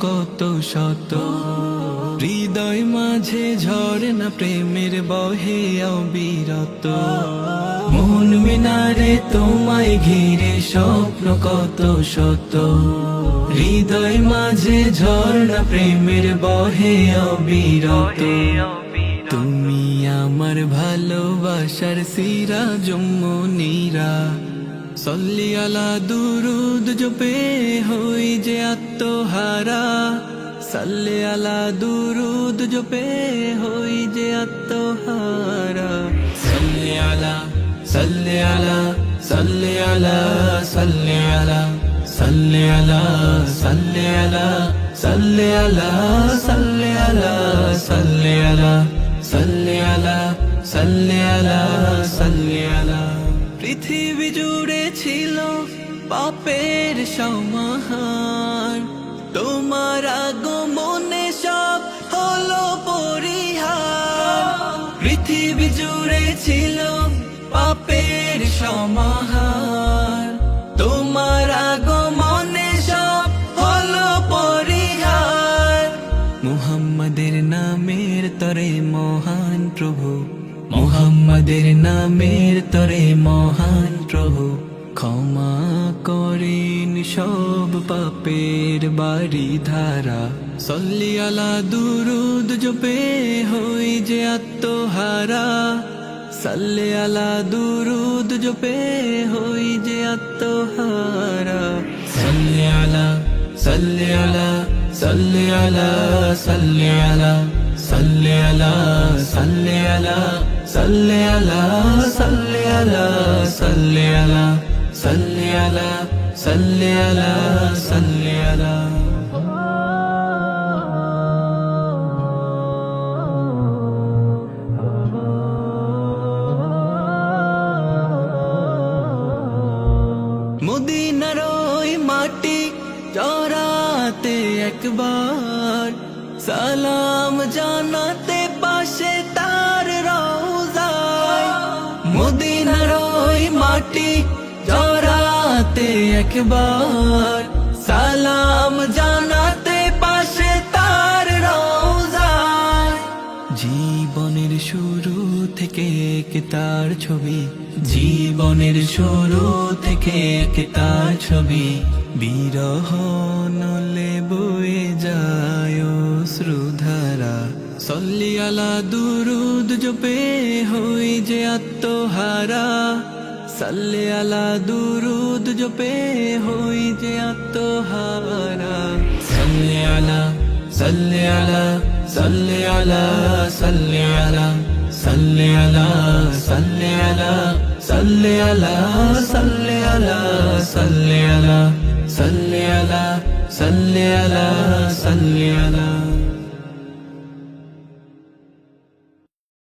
কত শত। হৃদয় মাঝে ঝরে না, প্রেমের বহে অবিরত। মন মিনারে তোমায় ঘিরে স্বপ্ন কত শত। হৃদয় মাঝে ঝর্ণা প্রেমের বহে অবিরত। তুমি আমার ভালোবাসার সিরা জম্মুনিরা সল্লি আলা দুরুদ জপে হই যে আত্মহারা সাল্লে আলা দুরুদ জপে হই যে আত্মহারা সাল্লে আলা সাল্লে আলা সাল্লে আলা সাল্লে আলা সাল্লে আলা সাল্লে আলা পৃথিবী জুড়ে ছিল পাপের সমাহার। তোমার আগমনে সব হলো পরিহার। পৃথিবী জুড়ে ছিল পাপের সমাহার। তোমার আগমনে সব হলো পরিহার। মুহাম্মাদের নামের তরে মহান প্রভু মুহাম্মাদের নামের তরে মহান প্রভু, ক্ষমা করেন সব পাপের বাড়ি ধারা সল্লি আলা দুরুদ জপে হই যে আত্মহারা। সাল্লে আলা দুরুদ জপে হই যে আত্মহারা। সাল্লে আলা সাল্লে আলা সাল্লে আলা সাল্লে আলা সাল্লে আলা সাল্লে আলা। সাল্লে আলা সাল্লে আলা সাল্লে আলা সাল্লে আলা মাটি চড়াতে একবার সালাম জানাতে পাশে ওই মাটি চড়াতে একবার সালাম জানাতে পাশে তার রওজায় জীবনের শুরু থেকে এক তার ছবি জীবনের শুরু থেকে এক তার ছবি বিরহ নলে বয়ে যায় শ্রুধারা সল্লি আলা দুরুদ জপে যে আত্মহারা সাল্লে আলা দুরুদ জপে হই যে আত্মহারা সাল্লে আলা সাল্লে আলা সাল্লে আলা সাল্লে আলা সাল্লে আলা সাল্লে আলা সাল্লে আলা সাল্লে আলা সাল্লে আলা সাল্লে আলা সাল্লে আলা সাল্লে আলা